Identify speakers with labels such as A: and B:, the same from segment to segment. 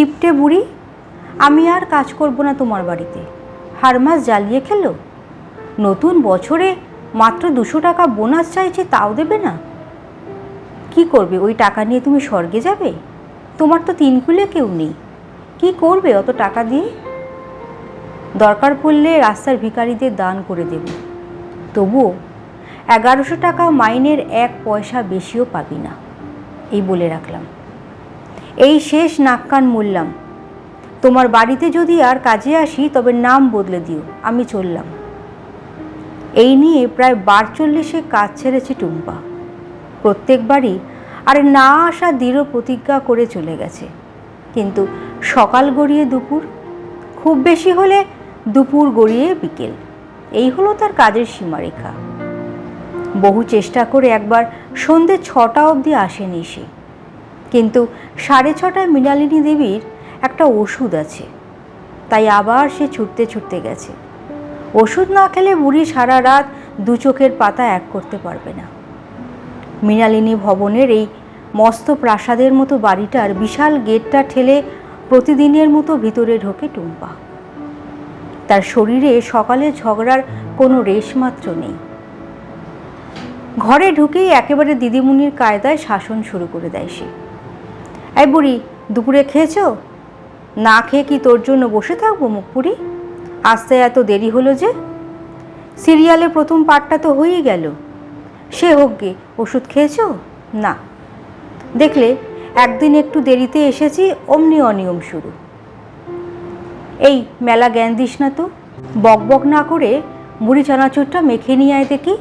A: কিপটে বুড়ি, আমি আর কাজ করব না তোমার বাড়িতে। হার মাস জ্বালিয়ে খেলো। নতুন বছরে মাত্র দুশো টাকা বোনাস চাইছে তাও দেবে না। কি করবে, ওই টাকা নিয়ে তুমি স্বর্গে যাবে? তোমার তো তিন কুলে কেউ নেই। কি করবে অত টাকা দিয়ে? দরকার পড়লে রাস্তার ভিখারিদের দান করে দেব। তবুও এগারোশো টাকা মাইনের এক পয়সা বেশিও পাবি না। এই বলে রাখলাম। এই শেষ নাক কান মূল্যাম তোমার বাড়িতে যদি আর কাজে আসি, তবে নাম বদলে দিও, আমি চললাম। এই নিয়ে প্রায় বার চল্লিশে কাজ ছেড়েছে টুম্পা। প্রত্যেকবারই আর না আসা দৃঢ় প্রতিজ্ঞা করে চলে গেছে। কিন্তু সকাল গড়িয়ে দুপুর, খুব বেশি হলে দুপুর গড়িয়ে বিকেল। এই হলো তার কাজের সীমারেখা। বহু চেষ্টা করে একবার সন্ধে ছটা অবধি আসেনি সে। কিন্তু সাড়ে ছটায় মৃণালিনী দেবীর একটা ওষুধ আছে। তাই আবার সে ছুটতে ছুটতে গেছে। ওষুধ না খেলে বুড়ি সারা রাত দু চোখের পাতা এক করতে পারবে না। মৃণালিনী ভবনের এই মস্ত প্রাসাদের মতো বাড়িটার বিশাল গেটটা ঠেলে প্রতিদিনের মতো ভিতরে ঢোকে টুম্পা। তার শরীরে সকালে ঝগড়ার কোনো রেশমাত্র নেই। ঘরে ঢুকেই একেবারে দিদিমণির কায়দায় শাসন শুরু করে দেয় সে। এই বুড়ি, দুপুরে খেয়েছো? না খেয়ে কি তোর জন্য বসে থাকব মুখপুরি আসতে এত দেরি হলো যে? সিরিয়ালে প্রথম পার্টটা তো হয়েই গেল। সে হোক গে, ওষুধ খেয়েছো? না। দেখলে, একদিন একটু দেরিতে এসেছি, অমনি অনিয়ম শুরু। এই, মেলা জ্ঞান দিস না তো। বক বক না করে মুড়ি চানাচুরটা মেখে নিয়ে আয় দেখি।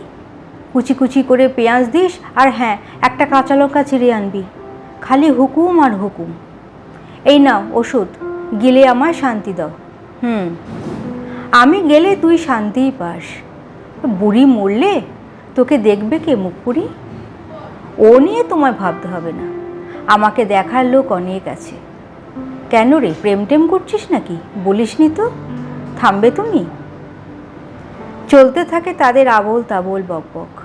A: কুচি কুচি করে পেঁয়াজ দিস, আর হ্যাঁ একটা কাঁচা লঙ্কা চিড়ে আনবি। খালি হুকুম আর হুকুম। এই নাও ওষুধ, গেলে আমায় শান্তি দাও। হুম, আমি গেলে তুই শান্তিই পাস। বুড়ি মরলে তোকে দেখবে কে, মুখপুরি? ও নিয়ে তোমায় ভাবতে হবে না। আমাকে দেখার লোক অনেক আছে। কেন রে, প্রেম টেম করছিস নাকি? বলিসনি তো? থামবে তুমি? চলতে থাকে তাদের আবোল তাবোল বকবক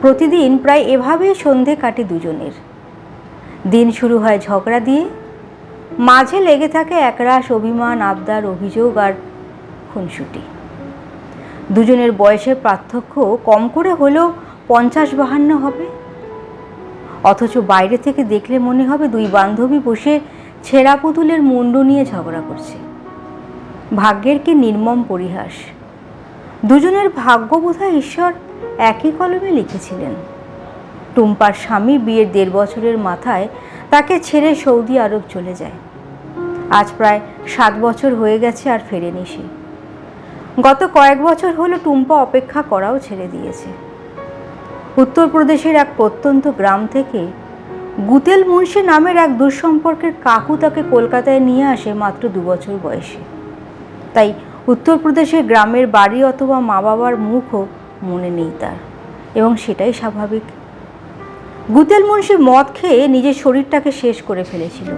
A: প্রতিদিন প্রায় এভাবেই সন্ধে কাটে দুজনের। দিন শুরু হয় ঝগড়া দিয়ে। মাঝে লেগে থাকে একরাশ অভিমান, আবদার, অভিযোগ আর খুনসুটি। দুজনের বয়সের পার্থক্য কম করে হলেও পঞ্চাশ বাহান্ন হবে। অথচ বাইরে থেকে দেখলে মনে হবে দুই বান্ধবী বসে ছেঁড়া পুতুলের মুন্ডু নিয়ে ঝগড়া করছে। ভাগ্যের কি নির্মম পরিহাস। দুজনের ভাগ্য বোধহয় ঈশ্বর একই কলমে লিখেছিলেন। টুম্পার স্বামী বিয়ের দেড় বছরের মাথায় তাকে ছেড়ে সৌদি আরব চলে যায়। আজ প্রায় সাত বছর হয়ে গেছে আর ফেরেনি সে। গত কয়েক বছর হলো টুম্পা অপেক্ষা করাও ছেড়ে দিয়েছে। উত্তরপ্রদেশের এক প্রত্যন্ত গ্রাম থেকে গুতেল মুন্সি নামের এক দুঃসম্পর্কের কাকু তাকে কলকাতায় নিয়ে আসে মাত্র দু বছর বয়সে। তাই উত্তরপ্রদেশের গ্রামের বাড়ি অথবা মা বাবার মুখও মনে নেই তার এবং সেটাই স্বাভাবিক। গুতেল মুন্সি মদ খেয়ে নিজের শরীরটাকে শেষ করে ফেলেছিল।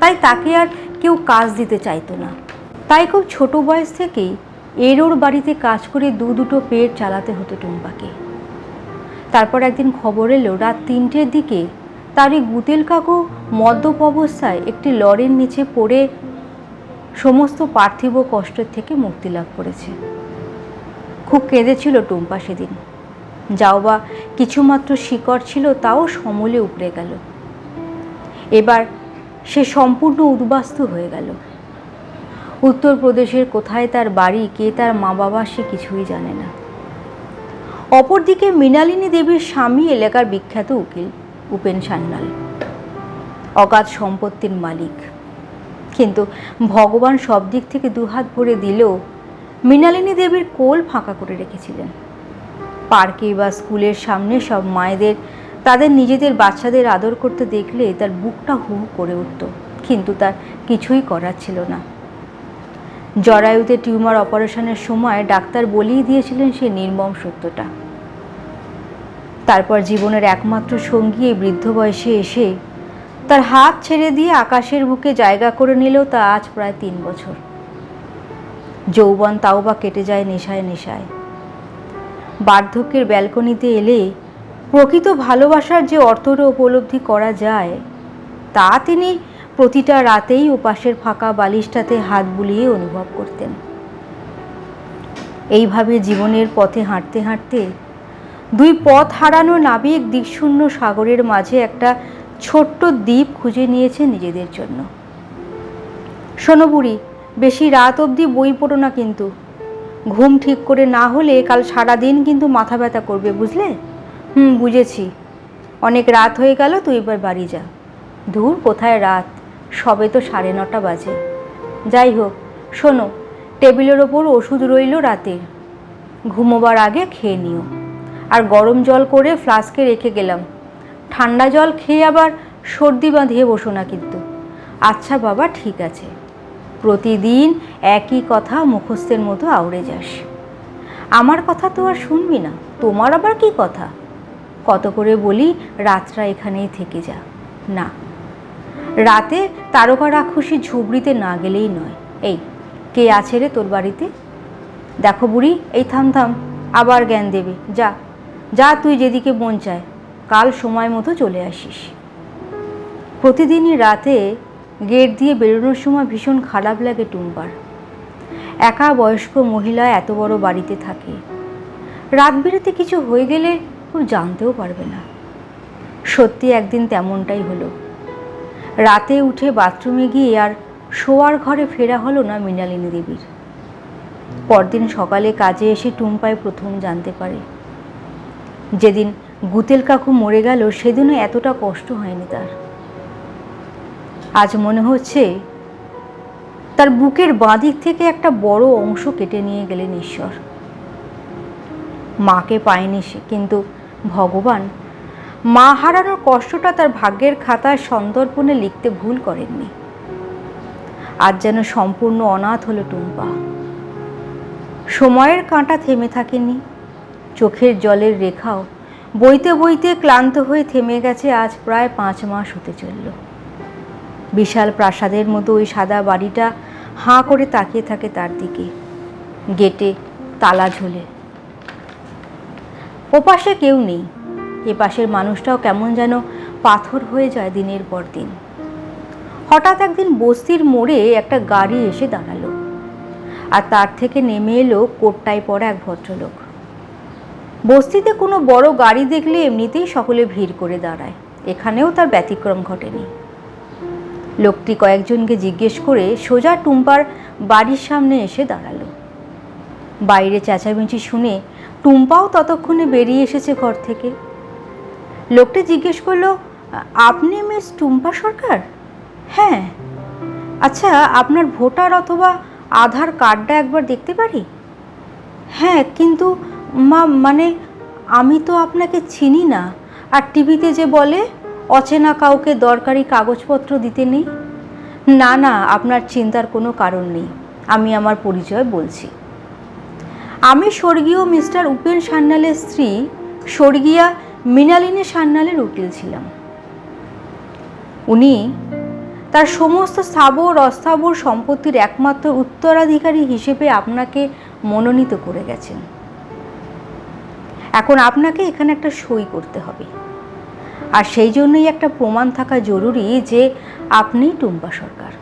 A: তাই তাকে আর কেউ কাজ দিতে চাইতো না। তাই খুব ছোট বয়স থেকেই এরোর বাড়িতে কাজ করে দু দুটো পেট চালাতে হতো টুম্পাকে। তারপর একদিন খবর এলো, রাত তিনটের দিকে তার এই গুতেল কাকু মদ্যপ অবস্থায় একটি লরির নিচে পড়ে সমস্ত পার্থিব কষ্টের থেকে মুক্তি লাভ করেছে। খুব কেঁদেছিল টুম্পা সেদিন। যাও বা কিছুমাত্র শিকড় ছিল, তাও সমলে উপড়ে গেল। এবার সে সম্পূর্ণ উদ্বাস্তু হয়ে গেল। উত্তরপ্রদেশের কোথায় তার বাড়ি, কে তার মা বাবা সে কিছুই জানে না। অপরদিকে মৃণালিনী দেবীর স্বামী, এলাকার বিখ্যাত উকিল উপেন সান্যাল। অগাধ সম্পত্তির মালিক। কিন্তু ভগবান সব দিক থেকে দুহাত ভরে দিলেও মৃণালিনী দেবীর কোল ফাঁকা করে রেখেছিলেন। পার্কে বা স্কুলের সামনে সব মায়েদের, তাদের নিজেদের বাচ্চাদের আদর করতে দেখলে তার বুকটা হু করে উঠত। কিন্তু তার কিছুই করার ছিল না। জরায়ুতে টিউমার অপারেশনের সময় ডাক্তার বলেই দিয়েছিলেন সে নির্মম সত্যটা। তারপর জীবনের একমাত্র সঙ্গী এই বৃদ্ধ বয়সে এসে তার হাত ছেড়ে দিয়ে আকাশের বুকে জায়গা করে নিলেও তা আজ প্রায় তিন বছর। যৌবন তাও বা কেটে যায় নেশায় নেশায়। বার্ধক্যের ব্যালকনিতে এলে প্রকৃত ভালোবাসার যে অর্থটা উপলব্ধি করা যায়, তা তিনি প্রতিটা রাতেই ওপাশের ফাঁকা বালিশটাতে হাত বুলিয়ে অনুভব করতেন। এইভাবে জীবনের পথে হাঁটতে হাঁটতে দুই পথ হারানো নাবিক দিকশূন্য সাগরের মাঝে একটা ছোট্ট দ্বীপ খুঁজে নিয়েছে নিজেদের জন্য। শোনো বেশি রাত অবধি বই পড়ো না কিন্তু। ঘুম ঠিক করে না হলে কাল সারাদিন কিন্তু মাথা ব্যথা করবে, বুঝলে? হুম, বুঝেছি। অনেক রাত হয়ে গেল, তুই এবার বাড়ি যা। দূর কোথায় রাত? সবে তো সাড়ে নটা বাজে। যাই হোক, শোনো, টেবিলের ওপর ওষুধ রইল রাতে ঘুমোবার আগে খেয়ে নিও। আর গরম জল করে ফ্লাস্কে রেখে গেলাম। ঠান্ডা জল খেয়ে আবার সর্দি বাঁধিয়ে বসো না কিন্তু। আচ্ছা বাবা, ঠিক আছে। প্রতিদিন একই কথা মুখস্থের মতো আউড়ে যাস। আমার কথা তো আর শুনবি না, তোমার আবার কি কথা? কত করে বলি, রাতটা এখানেই থেকে যা। না, রাতে তারকা রাক্ষসী ঝুবড়িতে না গেলেই নয়। এই, কে আছে রে তোর বাড়িতে? দেখো বুড়ি, এই থাম থাম, আবার জ্ঞান দেবে। যা যা তুই যেদিকে মন চায়, কাল সময় মতো চলে আসিস। প্রতিদিনই রাতে গেট দিয়ে বেরোনোর সময় ভীষণ খারাপ লাগে টুম্পার একা বয়স্ক মহিলা এত বড় বাড়িতে থাকে। রাত বিরেতে কিছু হয়ে গেলে ও জানতেও পারবে না। সত্যি একদিন তেমনটাই হলো। রাতে উঠে বাথরুমে গিয়ে আর শোয়ার ঘরে ফেরা হলো না মৃণালিনী দেবীর। পরদিন সকালে কাজে এসে টুম্পায় প্রথম জানতে পারে। যেদিন গুতেল কাকু মরে গেল, সেদিনও এতটা কষ্ট হয়নি তার। আজ মনে হচ্ছে তার বুকের বাঁদিক থেকে একটা বড় অংশ কেটে নিয়ে গেলেন ঈশ্বর। মাকে পায়নি সে, কিন্তু ভগবান মা হারানোর কষ্টটা তার ভাগ্যের খাতায় সন্দর্পণে লিখতে ভুল করেননি। আজ যেন সম্পূর্ণ অনাথ হলো টুম্পা। সময়ের কাঁটা থেমে থাকেনি, চোখের জলের রেখাও বইতে বইতে ক্লান্ত হয়ে থেমে গেছে, আজ প্রায় পাঁচ মাস হতে চলল। বিশাল প্রাসাদের মতো ওই সাদা বাড়িটা হাঁ করে তাকিয়ে থাকে তার দিকে। গেটে তালা ঝোলে। ওপাশে কেউ নেই। এ পাশের মানুষটাও কেমন যেন পাথর হয়ে যায় দিনের পর দিন। হঠাৎ একদিন বস্তির মোড়ে একটা গাড়ি এসে দাঁড়াল। আর তার থেকে নেমে এলো কোটটায় পড়া এক ভদ্রলোক। বস্তিতে কোনো বড় গাড়ি দেখলে এমনিতেই সকলে ভিড় করে দাঁড়ায়। এখানেও তার ব্যতিক্রম ঘটেনি। লোকটি কয়েকজনকে জিজ্ঞেস করে সোজা টুম্পার বাড়ির সামনে এসে দাঁড়াল। বাইরে চেঁচামেচি শুনে টুম্পাও ততক্ষণে বেরিয়ে এসেছে ঘর থেকে। লোকটি জিজ্ঞেস করল, আপনি মিস টুম্পা সরকার? হ্যাঁ। আচ্ছা আপনার ভোটার অথবা আধার কার্ডটা একবার দেখতে পারি? হ্যাঁ কিন্তু মা মানে আমি তো আপনাকে চিনি না। আর টিভিতে যে বলে অচেনা কাউকে দরকারি কাগজপত্র দিতে নেই? না না, আপনার চিন্তার কোনো কারণ নেই, আমি আমার পরিচয় বলছি। আমি স্বর্গীয় মিস্টার উপেন সান্যালের স্ত্রী, স্বর্গীয়া মৃণালিনী সান্যালের উকিল ছিলাম। উনি তার সমস্ত স্থাবর, অস্থাবর সম্পত্তির একমাত্র উত্তরাধিকারী হিসেবে আপনাকে মনোনীত করে গেছেন। এখন আপনাকে এখানে একটা সই করতে হবে। আর সেই জন্যই একটা প্রমাণ থাকা জরুরি যে আপনি টুম্পা সরকার।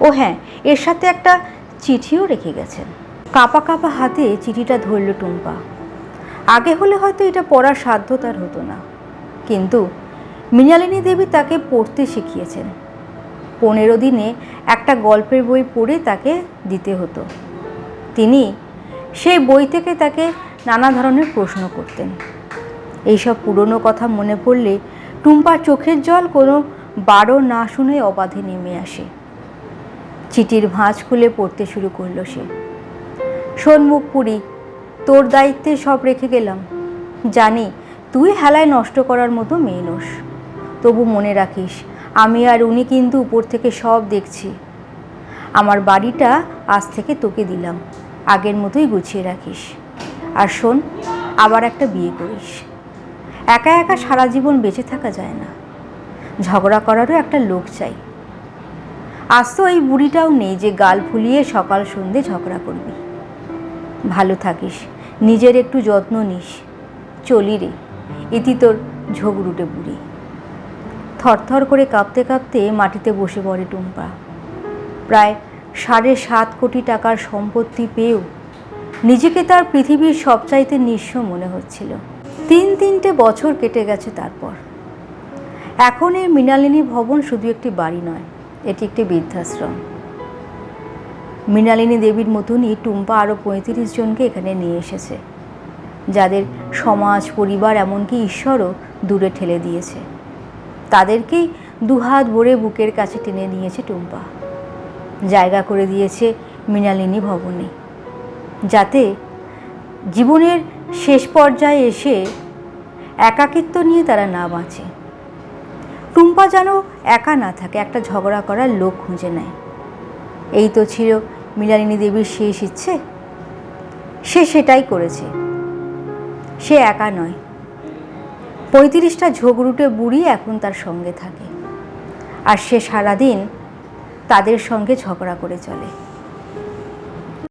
A: ও হ্যাঁ এর সাথে একটা চিঠিও রেখে গেছেন। কাপা কাপা হাতে চিঠিটা ধরল টুম্পা। আগে হলে হয়তো এটা পড়ার সাধ্য তার হতো না। কিন্তু মৃণালিনী দেবী তাকে পড়তে শিখিয়েছেন। পনেরো দিনে একটা গল্পের বই পড়ে তাকে দিতে হতো। তিনি সেই বই থেকে তাকে নানা ধরনের প্রশ্ন করতেন। এইসব পুরনো কথা মনে পড়লে টুম্পার চোখের জল কোনো বারো না শুনে অবাধে নেমে আসে। চিঠির ভাঁজ খুলে পড়তে শুরু করল সে। শোনমুখ পুরী তোর দায়িত্বে সব রেখে গেলাম। জানি তুই হেলায় নষ্ট করার মতো মেয়ে নোস। তবু মনে রাখিস, আমি আর উনি কিন্তু উপর থেকে সব দেখছি। আমার বাড়িটা আজ থেকে তোকে দিলাম, আগের মতোই গুছিয়ে রাখিস। আর শোন, আবার একটা বিয়ে করিস। একা একা সারা জীবন বেঁচে থাকা যায় না। ঝগড়া করারও একটা লোক চাই। আজ তো এই বুড়িটাও নেই যে গাল ফুলিয়ে সকাল সন্ধে ঝগড়া করবি। ভালো থাকিস, নিজের একটু যত্ন নিস। চলি রে ইতি তোর ঝোগরুটে বুড়ি। থরথর করে কাঁপতে কাঁপতে মাটিতে বসে পড়ে টুম্পা। প্রায় সাড়ে সাত কোটি টাকার সম্পত্তি পেয়েও নিজেকে তার পৃথিবীর সবচাইতে নিঃস্ব মনে হচ্ছিল। তিন তিনটে বছর কেটে গেছে তারপর। এখন এই মৃণালিনী ভবন শুধু একটি বাড়ি নয়, এটি একটি বৃদ্ধাশ্রম। মৃণালিনী দেবীর মতনই টুম্পা আরও পঁয়ত্রিশ জনকে এখানে নিয়ে এসেছে, যাদের সমাজ, পরিবার, এমনকি ঈশ্বরও দূরে ঠেলে দিয়েছে। তাদেরকেই দুহাত ভরে বুকের কাছে টেনে নিয়েছে টুম্পা। জায়গা করে দিয়েছে মৃণালিনী ভবনে, যাতে জীবনের শেষ পর্যায়ে এসে একাকিত্ব নিয়ে তারা না বাঁচে। টুম্পা যেন একা না থাকে, একটা ঝগড়া করার লোক খুঁজে নেয়। এই তো ছিল মৃণালিনী দেবীর শেষ ইচ্ছে। সে সেটাই করেছে। সে একা নয়। পঁয়ত্রিশটা ঝোগরুটে বুড়ি এখন তার সঙ্গে থাকে। আর সে সারাদিন তাদের সঙ্গে ঝগড়া করে চলে।